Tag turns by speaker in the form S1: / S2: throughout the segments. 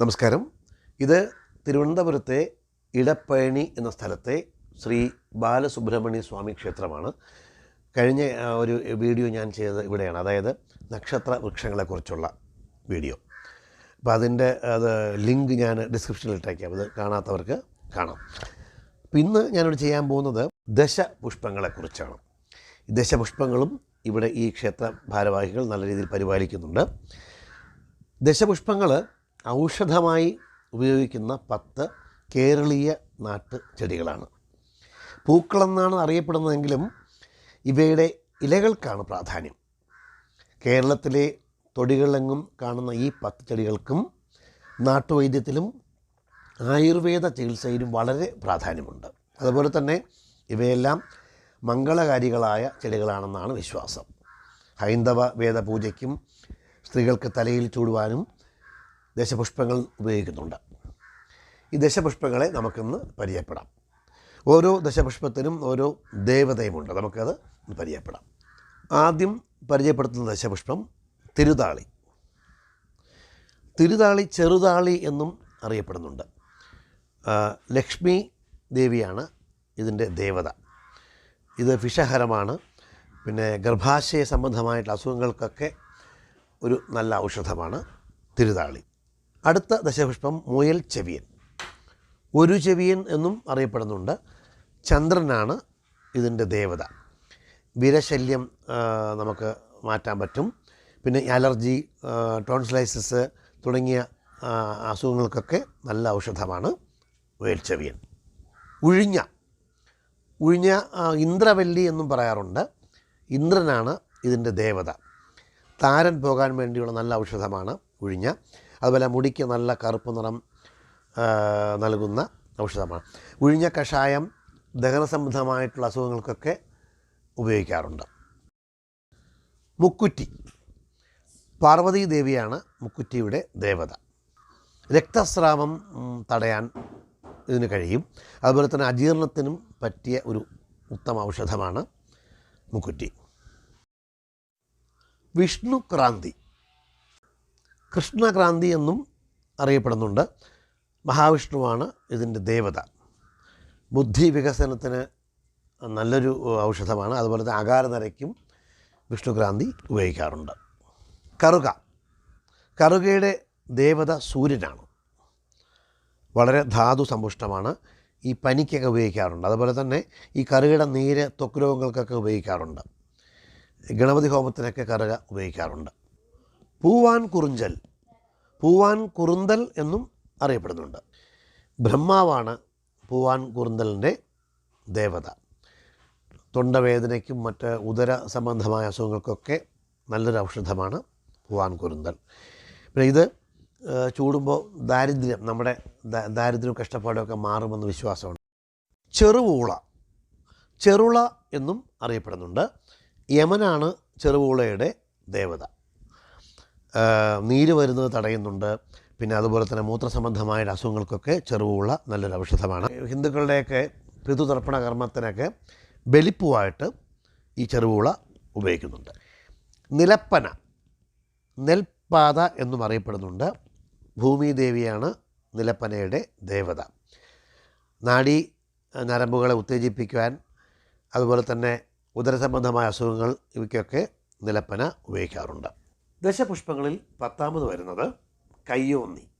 S1: നമസ്കാരം. ഇത് തിരുവനന്തപുരത്തെ ഇടപ്പഴനി എന്ന സ്ഥലത്തെ ശ്രീ ബാലസുബ്രഹ്മണ്യ സ്വാമി ക്ഷേത്രമാണ്. കഴിഞ്ഞ ഒരു വീഡിയോ ഞാൻ ചെയ്തത് ഇവിടെയാണ്. അതായത് നക്ഷത്ര വൃക്ഷങ്ങളെക്കുറിച്ചുള്ള വീഡിയോ. അപ്പോൾ അതിന്റെ അത് ലിങ്ക് ഞാൻ ഡിസ്ക്രിപ്ഷനിൽ ഇട്ടേക്കാം അത് കാണാത്തവർക്ക് കാണാം. അപ്പോൾ ഇന്ന് ഞാനിവിടെ ചെയ്യാൻ പോകുന്നത് ദശപുഷ്പങ്ങളെക്കുറിച്ചാണ്. ദശപുഷ്പങ്ങളും ഇവിടെ ഈ ക്ഷേത്ര ഭാരവാഹികൾ നല്ല രീതിയിൽ പരിപാലിക്കുന്നുണ്ട്. ദശപുഷ്പങ്ങൾ ഔഷധമായി ഉപയോഗിക്കുന്ന പത്ത് കേരളീയ നാട്ടു ചെടികളാണ്. പൂക്കളെന്നാണ് അറിയപ്പെടുന്നതെങ്കിലും ഇവയുടെ ഇലകൾക്കാണ് പ്രാധാന്യം. കേരളത്തിലെ തൊടികളെങ്ങും കാണുന്ന ഈ പത്ത് ചെടികൾക്കും നാട്ടുവൈദ്യത്തിലും ആയുർവേദ ചികിത്സയിലും വളരെ പ്രാധാന്യമുണ്ട്. അതുപോലെ തന്നെ ഇവയെല്ലാം മംഗളകാരികളായ ചെടികളാണെന്നാണ് വിശ്വാസം. ഹൈന്ദവ വേദപൂജയ്ക്കും സ്ത്രീകൾക്ക് തലയിൽ ചൂടുവാനും ദശപുഷ്പങ്ങൾ ഉപയോഗിക്കുന്നുണ്ട്. ഈ ദശപുഷ്പങ്ങളെ നമുക്കിന്ന് പരിചയപ്പെടാം. ഓരോ ദശപുഷ്പത്തിനും ഓരോ ദേവതയുമുണ്ട്. നമുക്കത് പരിചയപ്പെടാം. ആദ്യം പരിചയപ്പെടുത്തുന്ന ദശപുഷ്പം തിരുതാളി. തിരുതാളി ചെറുതാളി എന്നും അറിയപ്പെടുന്നുണ്ട്. ലക്ഷ്മി ദേവിയാണ് ഇതിന്റെ ദേവത. ഇത് വിഷഹരമാണ്. പിന്നെ ഗർഭാശയ സംബന്ധമായിട്ടുള്ള അസുഖങ്ങൾക്കൊക്കെ ഒരു നല്ല ഔഷധമാണ് തിരുതാളി. അടുത്ത ദശപുഷ്പം മുയൽ ചെവിയൻ. ഒരു ചെവിയൻ എന്നും അറിയപ്പെടുന്നുണ്ട്. ചന്ദ്രനാണ് ഇതിന്റെ ദേവത. വിരശല്യം നമുക്ക് മാറ്റാൻ പറ്റും. പിന്നെ അലർജി ടോൺസ്ലൈസിസ് തുടങ്ങിയ അസുഖങ്ങൾക്കൊക്കെ നല്ല ഔഷധമാണ് വേൽച്ചെവിയൻ ഉഴിഞ്ഞ. ഉഴിഞ്ഞ ആ, ഇന്ദ്രവല്ലി എന്നും പറയാറുണ്ട്. ഇന്ദ്രനാണ് ഇതിന്റെ ദേവത. താരൻ പോകാൻ വേണ്ടിയുള്ള നല്ല ഔഷധമാണ് ഉഴിഞ്ഞ. അതുപോലെ മുടിക്ക് നല്ല കറുപ്പ് നിറം നൽകുന്ന ഔഷധമാണ്. ഉഴിഞ്ഞ കഷായം ദഹന സംബന്ധമായിട്ടുള്ള അസുഖങ്ങൾക്കൊക്കെ ഉപയോഗിക്കാറുണ്ട്. മുക്കുറ്റി. പാർവതി ദേവിയാണ് മുക്കുറ്റിയുടെ ദേവത. രക്തസ്രാവം തടയാൻ ഇതിന് കഴിയും. അതുപോലെ തന്നെ അജീർണത്തിനും പറ്റിയ ഒരു ഉത്തമ ഔഷധമാണ് മുക്കുറ്റി. വിഷ്ണുക്രാന്തി കൃഷ്ണക്രാന്തി എന്നും അറിയപ്പെടുന്നുണ്ട്. മഹാവിഷ്ണുവാണ് ഇതിന്റെ ദേവത. ബുദ്ധി വികസനത്തിന് നല്ലൊരു ഔഷധമാണ്. അതുപോലെ തന്നെ അകാരനരയ്ക്കും വിഷ്ണുക്രാന്തി ഉപയോഗിക്കാറുണ്ട്. കറുക. കറുകയുടെ ദേവത സൂര്യനാണ്. വളരെ ധാതു സമ്പുഷ്ടമാണ്. ഈ പനിക്കൊക്കെ ഉപയോഗിക്കാറുണ്ട്. അതുപോലെ തന്നെ ഈ കറുകയുടെ നീര് ത്വക്ക് രോഗങ്ങൾക്കൊക്കെ ഉപയോഗിക്കാറുണ്ട്. ഗണപതി ഹോമത്തിനൊക്കെ കറുക ഉപയോഗിക്കാറുണ്ട്. പൂവാൻ കുറുഞ്ചൽ. പൂവാൻ കുറുന്തൽ എന്നും അറിയപ്പെടുന്നുണ്ട്. ബ്രഹ്മാവാണ് പൂവാൻ കുറുന്തലിന്റെ ദേവത. തൊണ്ടവേദനയ്ക്കും മറ്റ് ഉദര സംബന്ധമായ അസുഖങ്ങൾക്കൊക്കെ നല്ലൊരു ഔഷധമാണ് പൂവാൻ കുറുന്തൽ. പിന്നെ ഇത് ചൂടുമ്പോൾ ദാരിദ്ര്യം നമ്മുടെ ദാരിദ്ര്യവും കഷ്ടപ്പാടുമൊക്കെ മാറുമെന്ന് വിശ്വാസമുണ്ട്. ചെറുവൂള. ചെറുള എന്നും അറിയപ്പെടുന്നുണ്ട്. യമനാണ് ചെറുവൂളയുടെ ദേവത. നീര് വരുന്നത് തടയുന്നുണ്ട്. പിന്നെ അതുപോലെ തന്നെ മൂത്രസംബന്ധമായ അസുഖങ്ങൾക്കൊക്കെ ചെറുവുള്ള നല്ലൊരു ഔഷധമാണ്. ഹിന്ദുക്കളുടെയൊക്കെ പിതൃതർപ്പണ കർമ്മത്തിനൊക്കെ ബലിപ്പുവായിട്ട് ഈ ചെറുവുള ഉപയോഗിക്കുന്നുണ്ട്. നിലപ്പന നെൽപാത എന്നും അറിയപ്പെടുന്നുണ്ട്. ഭൂമിദേവിയാണ് നിലപ്പനയുടെ ദേവത. നാഡി നരമ്പുകളെ ഉത്തേജിപ്പിക്കുവാൻ അതുപോലെ തന്നെ ഉദരസംബന്ധമായ അസുഖങ്ങൾ ഇവയ്ക്കൊക്കെ നിലപ്പന ഉപയോഗിക്കാറുണ്ട്. ദശപുഷ്പങ്ങളിൽ പത്താമത് വരുന്നത് കയ്യോന്നി.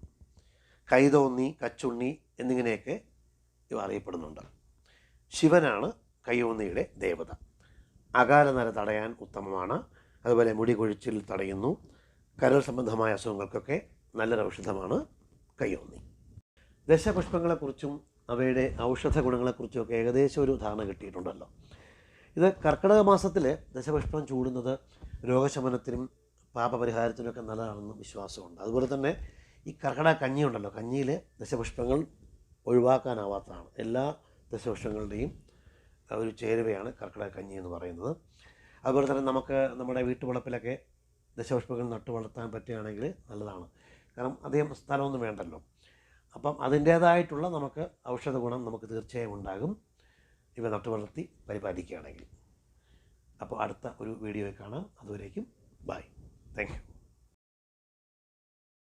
S1: കൈതോന്നി കച്ചുണ്ണി എന്നിങ്ങനെയൊക്കെ ഇവ അറിയപ്പെടുന്നുണ്ട്. ശിവനാണ് കയ്യോന്നിയുടെ ദേവത. അകാലനര തടയാൻ ഉത്തമമാണ്. അതുപോലെ മുടി കൊഴിച്ചിൽ തടയുന്നു. കരൾ സംബന്ധമായ അസുഖങ്ങൾക്കൊക്കെ നല്ലൊരു ഔഷധമാണ് കയ്യോന്നി. ദശപുഷ്പങ്ങളെക്കുറിച്ചും അവയുടെ ഔഷധ ഗുണങ്ങളെക്കുറിച്ചും ഒക്കെ ഏകദേശം ഒരു ധാരണ കിട്ടിയിട്ടുണ്ടല്ലോ. ഇത് കർക്കിടക മാസത്തിൽ ദശപുഷ്പം ചൂടുന്നത് രോഗശമനത്തിനും പാപപരിഹാരത്തിനൊക്കെ നല്ലതാണെന്ന് വിശ്വാസമുണ്ട്. അതുപോലെ തന്നെ ഈ കർക്കട കഞ്ഞി ഉണ്ടല്ലോ കഞ്ഞിയിൽ ദശപുഷ്പങ്ങൾ ഒഴിവാക്കാനാവാത്തതാണ്. എല്ലാ ദശപുഷ്പങ്ങളുടെയും ഒരു ചേരുവയാണ് കർക്കിട കഞ്ഞി എന്ന് പറയുന്നത്. അതുപോലെ തന്നെ നമുക്ക് നമ്മുടെ വീട്ടുവളപ്പിലൊക്കെ ദശപുഷ്പങ്ങൾ നട്ടു വളർത്താൻ പറ്റുകയാണെങ്കിൽ നല്ലതാണ്. കാരണം അധികം സ്ഥലമൊന്നും വേണ്ടല്ലോ. അപ്പം അതിന്റേതായിട്ടുള്ള നമുക്ക് ഔഷധ ഗുണം നമുക്ക് തീർച്ചയായും ഉണ്ടാകും. ഇവ നട്ടു വളർത്തി പരിപാലിക്കുകയാണെങ്കിൽ. അപ്പോൾ അടുത്ത ഒരു വീഡിയോയിൽ കാണാം. അതുവരേക്കും ബൈ. Thank you.